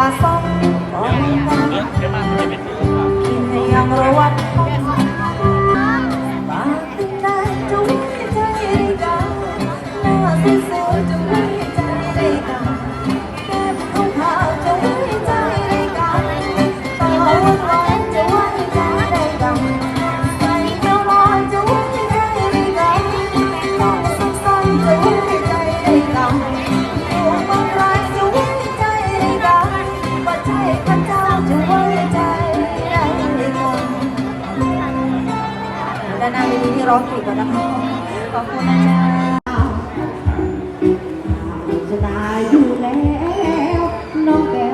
มาซ่อม นาเวทีที่ร้องเก่งกว่านะคะขอบคุณนะจ๊ะจะได้อยู่แล้วน้องแก้